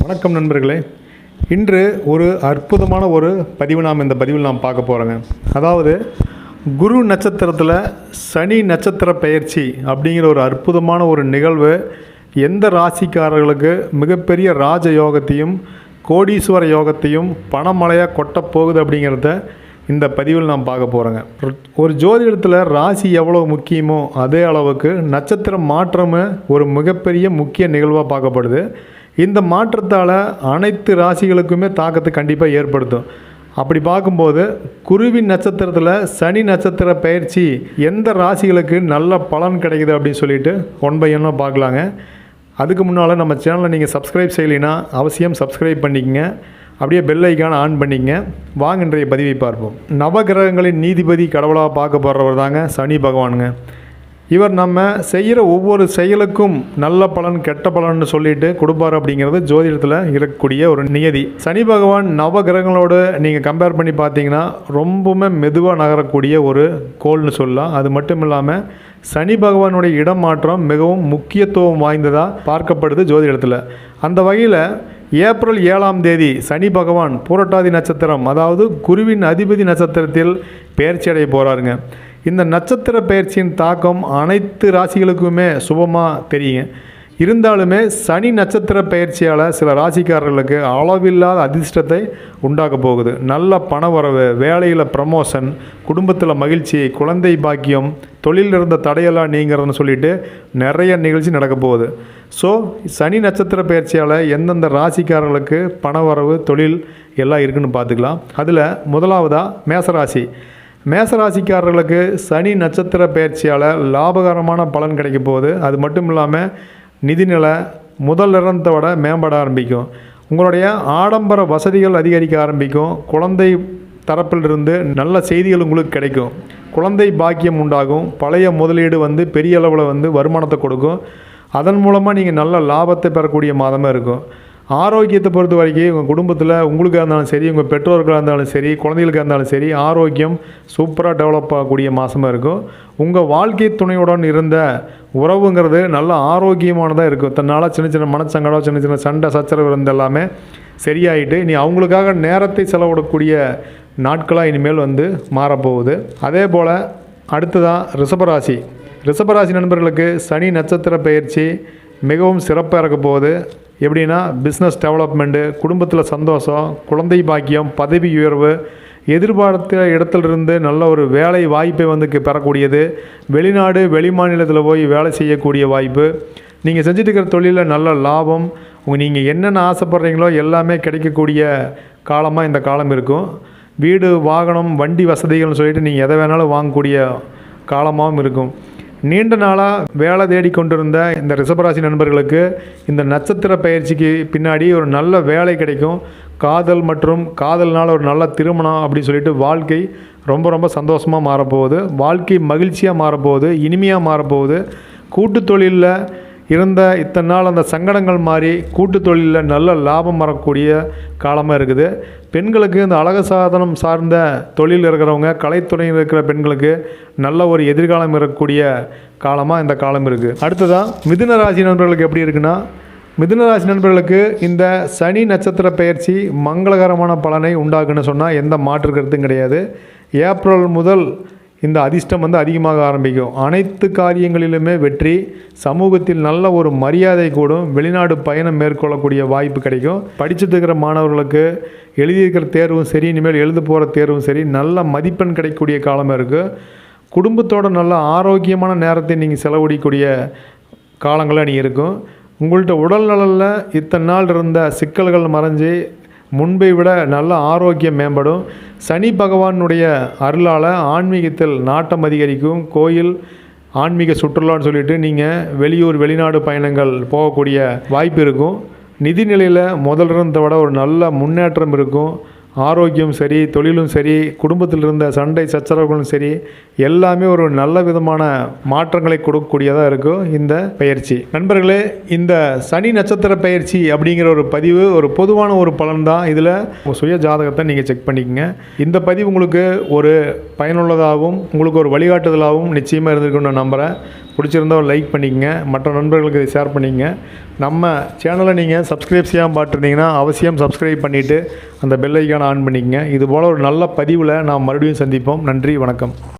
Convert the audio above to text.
வணக்கம் நண்பர்களே. இன்று ஒரு அற்புதமான ஒரு பதிவு நாம் இந்த பதிவில் நாம் பார்க்க போகிறோங்க அதாவது குரு நட்சத்திரத்தில் சனி நட்சத்திர பயிற்சி அப்படிங்கிற ஒரு அற்புதமான ஒரு நிகழ்வு எந்த ராசிக்காரர்களுக்கு மிகப்பெரிய ராஜ யோகத்தையும் கோடீஸ்வர யோகத்தையும் பணமழையாக கொட்டப் போகுது அப்படிங்கிறத இந்த பதிவில் நாம் பார்க்க போகிறோங்க ஒரு ஜோதிடத்தில் ராசி எவ்வளோ முக்கியமோ அதே அளவுக்கு நட்சத்திர மாற்றமும் ஒரு மிகப்பெரிய முக்கிய நிகழ்வாக பார்க்கப்படுது. இந்த மாற்றத்தால் அனைத்து ராசிகளுக்குமே தாக்கத்தை கண்டிப்பாக ஏற்படுத்தும். அப்படி பார்க்கும்போது குருவி நட்சத்திரத்தில் சனி நட்சத்திர பயிற்சி எந்த ராசிகளுக்கு நல்ல பலன் கிடைக்குது அப்படின்னு சொல்லிட்டு ஒன் பை ஒன்னாக பார்க்கலாங்க. அதுக்கு முன்னால் நம்ம சேனலை நீங்கள் சப்ஸ்கிரைப் செய்யலைன்னா அவசியம் சப்ஸ்கிரைப் பண்ணிக்கங்க. அப்படியே பெல் ஐக்கான ஆன் பண்ணிங்க வாங்க இன்றைய பதிவை பார்ப்போம். நவகிரகங்களின் நீதிபதி கடவுளாக பார்க்க போகிறவர் தாங்க சனி பகவானுங்க. இவர் நம்ம செய்கிற ஒவ்வொரு செயலுக்கும் நல்ல பலன் கெட்ட பலன்னு சொல்லிட்டு கொடுப்பார் அப்படிங்கிறது ஜோதிடத்தில் இருக்கக்கூடிய ஒரு நியதி. சனி பகவான் நவ கிரகங்களோடு நீங்கள் கம்பேர் பண்ணி பார்த்தீங்கன்னா ரொம்பவுமே மெதுவாக நகரக்கூடிய ஒரு கோள்னு சொல்லலாம். அது மட்டும் இல்லாமல் சனி பகவானுடைய இடம் மாற்றம் மிகவும் முக்கியத்துவம் வாய்ந்ததாக பார்க்கப்படுது ஜோதிடத்தில். அந்த வகையில் ஏப்ரல் ஏழாம் தேதி சனி பகவான் பூரட்டாதி நட்சத்திரம் அதாவது குருவின் அதிபதி நட்சத்திரத்தில் பெயர்ச்சி அடைய போகிறாருங்க இந்த நட்சத்திர பயிற்சியின் தாக்கம் அனைத்து ராசிகளுக்குமே சுபமாக தெரியுங்க. இருந்தாலுமே சனி நட்சத்திர பயிற்சியால் சில ராசிக்காரர்களுக்கு அளவில்லாத அதிர்ஷ்டத்தை உண்டாக்க போகுது. நல்ல பணவரவு வேலையில் ப்ரமோஷன் குடும்பத்தில் மகிழ்ச்சி குழந்தை பாக்கியம் தொழிலில் இருந்த தடையெல்லாம் நீங்கிறதுன்னு சொல்லிட்டு நிறைய நிகழ்ச்சி நடக்க போகுது. ஸோ சனி நட்சத்திர பயிற்சியால் எந்தெந்த ராசிக்காரர்களுக்கு பணவரவு தொழில் எல்லாம் இருக்குன்னு பார்த்துக்கலாம். அதில் முதலாவதாக மேசராசி. மேசராசிக்காரர்களுக்கு சனி நட்சத்திர பயிற்சியால் லாபகரமான பலன் கிடைக்க போகுது. அது மட்டும் இல்லாமல் நிதிநிலை முதல் நிறந்தோட மேம்பட ஆரம்பிக்கும். உங்களுடைய ஆடம்பர வசதிகள் அதிகரிக்க ஆரம்பிக்கும். குழந்தை தரப்பிலிருந்து நல்ல செய்திகள் உங்களுக்கு கிடைக்கும். குழந்தை பாக்கியம் உண்டாகும். பழைய முதலீடு வந்து பெரிய அளவில் வந்து வருமானத்தை கொடுக்கும். அதன் மூலமாக நீங்கள் நல்ல லாபத்தை பெறக்கூடிய மாதமாக இருக்கும். ஆரோக்கியத்தை பொறுத்த வரைக்கும் உங்கள் குடும்பத்தில் உங்களுக்காக இருந்தாலும் சரி உங்கள் பெற்றோர்களாக இருந்தாலும் சரி குழந்தைகளுக்காக இருந்தாலும் சரி ஆரோக்கியம் சூப்பராக டெவலப் ஆகக்கூடிய மாதமாக இருக்கும். உங்கள் வாழ்க்கை துணையுடன் இருந்த உறவுங்கிறது நல்ல ஆரோக்கியமானதாக இருக்கும். தன்னால் சின்ன சின்ன மனச்சங்கடம் சின்ன சின்ன சண்டை சச்சரவு இருந்த எல்லாமே சரியாயிட்டு இனி அவங்களுக்காக நேரத்தை செலவிடக்கூடிய நாட்களாக இனிமேல் வந்து மாறப்போகுது. அதே போல் அடுத்ததாக ரிஷபராசி. ரிஷபராசி நண்பர்களுக்கு சனி நட்சத்திர பயிற்சி மிகவும் சிறப்பாக இருக்க போகுது. எப்படின்னா பிஸ்னஸ் டெவலப்மெண்ட்டு குடும்பத்தில் சந்தோஷம் குழந்தை பாக்கியம் பதவி உயர்வு எதிர்பார்த்த இடத்துலிருந்து நல்ல ஒரு வேலை வாய்ப்பை வந்து பெறக்கூடியது. வெளிநாடு வெளிமாநிலத்தில் போய் வேலை செய்யக்கூடிய வாய்ப்பு. நீங்கள் செஞ்சுட்டு இருக்கிற தொழிலில் நல்ல லாபம். உங்கள் நீங்கள் என்னென்ன ஆசைப்பட்றீங்களோ எல்லாமே கிடைக்கக்கூடிய காலமாக இந்த காலம் இருக்கும். வீடு வாகனம் வண்டி வசதிகள்னு சொல்லிட்டு நீங்கள் எதை வேணாலும் வாங்கக்கூடிய காலமாகவும் இருக்கும். நீண்ட நாளாக வேலை தேடி கொண்டிருந்த இந்த ரிஷபராசி நண்பர்களுக்கு இந்த நட்சத்திர பயிற்சிக்கு பின்னாடி ஒரு நல்ல வேலை கிடைக்கும். காதல் மற்றும் காதல்னால் ஒரு நல்ல திருமணம் அப்படின்னு சொல்லிட்டு வாழ்க்கை ரொம்ப ரொம்ப சந்தோஷமாக மாறப்போகுது. வாழ்க்கை மகிழ்ச்சியாக மாறப்போகுது இனிமையாக மாறப்போகுது. கூட்டு தொழிலில் இருந்த இத்தனை நாள் அந்த சங்கடங்கள் மாறி கூட்டு தொழிலில் நல்ல லாபம் வரக்கூடிய காலமாக இருக்குது. பெண்களுக்கு இந்த அழகு சாதனம் சார்ந்த தொழில் இருக்கிறவங்க கலைத்துறையில் இருக்கிற பெண்களுக்கு நல்ல ஒரு எதிர்காலம் இருக்கக்கூடிய காலமாக இந்த காலம் இருக்குது அடுத்ததாக மிதுன ராசி நண்பர்களுக்கு எப்படி இருக்குன்னா மிதுன ராசி நண்பர்களுக்கு இந்த சனி நட்சத்திர பயிற்சி மங்களகரமான பலனை உண்டாக்குன்னு சொன்னால் எந்த மாற்று கருத்தும் கிடையாது. ஏப்ரல் முதல் இந்த அதிர்ஷ்டம் வந்து அதிகமாக ஆரம்பிக்கும். அனைத்து காரியங்களிலுமே வெற்றி சமூகத்தில் நல்ல ஒரு மரியாதை கூடும் வெளிநாடு பயணம் மேற்கொள்ளக்கூடிய வாய்ப்பு கிடைக்கும். படிச்சுட்டு இருக்கிற மாணவர்களுக்கு எழுதியிருக்கிற தேர்வும் சரி இனிமேல் எழுத போகிற தேர்வும் சரி நல்ல மதிப்பெண் கிடைக்கக்கூடிய காலமாக இருக்குது குடும்பத்தோட நல்ல ஆரோக்கியமான நேரத்தை நீங்கள் செலவிடக்கூடிய காலங்களாக நீ இருக்கும். உங்கள்கிட்ட உடல் நலனில் இத்தனை நாள் இருந்த சிக்கல்கள் மறைஞ்சு முன்பை விட நல்ல ஆரோக்கியம் மேம்படும். சனி பகவானுடைய அருளால் ஆன்மீகத்தில் நாட்டம் அதிகரிக்கும். கோயில் ஆன்மீக சுற்றுலான்னு சொல்லிட்டு நீங்கள் வெளியூர் வெளிநாடு பயணங்கள் போகக்கூடிய வாய்ப்பு இருக்கும். நிதிநிலையில் முதல் இருந்ததை விட ஒரு நல்ல முன்னேற்றம் இருக்கும். ஆரோக்கியம் சரி தொழிலும் சரி குடும்பத்தில் இருந்த சண்டை சச்சரவுகளும் சரி எல்லாமே ஒரு நல்ல விதமான மாற்றங்களை கொடுக்கக்கூடியதாக இருக்கும் இந்த பயிற்சி. நண்பர்களே இந்த சனி நட்சத்திர பயிற்சி அப்படிங்கிற ஒரு பதிவு ஒரு பொதுவான ஒரு பலன் தான். இதில் உங்கள் சுய ஜாதகத்தை நீங்கள் செக் பண்ணிக்கங்க. இந்த பதிவு உங்களுக்கு ஒரு பயனுள்ளதாகவும் உங்களுக்கு ஒரு வழிகாட்டுதலாகவும் நிச்சயமாக இருந்திருக்குன்னு நான் நம்புகிறேன் பிடிச்சிருந்தா ஒரு லைக் பண்ணிக்கங்க. மற்ற நண்பர்களுக்கு இதை ஷேர் பண்ணிக்கங்க. நம்ம சேனலை நீங்கள் சப்ஸ்கிரைப் செய்யாமல் பார்த்துருந்தீங்கன்னா அவசியம் சப்ஸ்கிரைப் பண்ணிவிட்டு அந்த பெல் ஐக்கானை ஆன் பண்ணிக்கங்க. இது போல் ஒரு நல்ல பதிவில் நாம் மறுபடியும் சந்திப்போம். நன்றி வணக்கம்.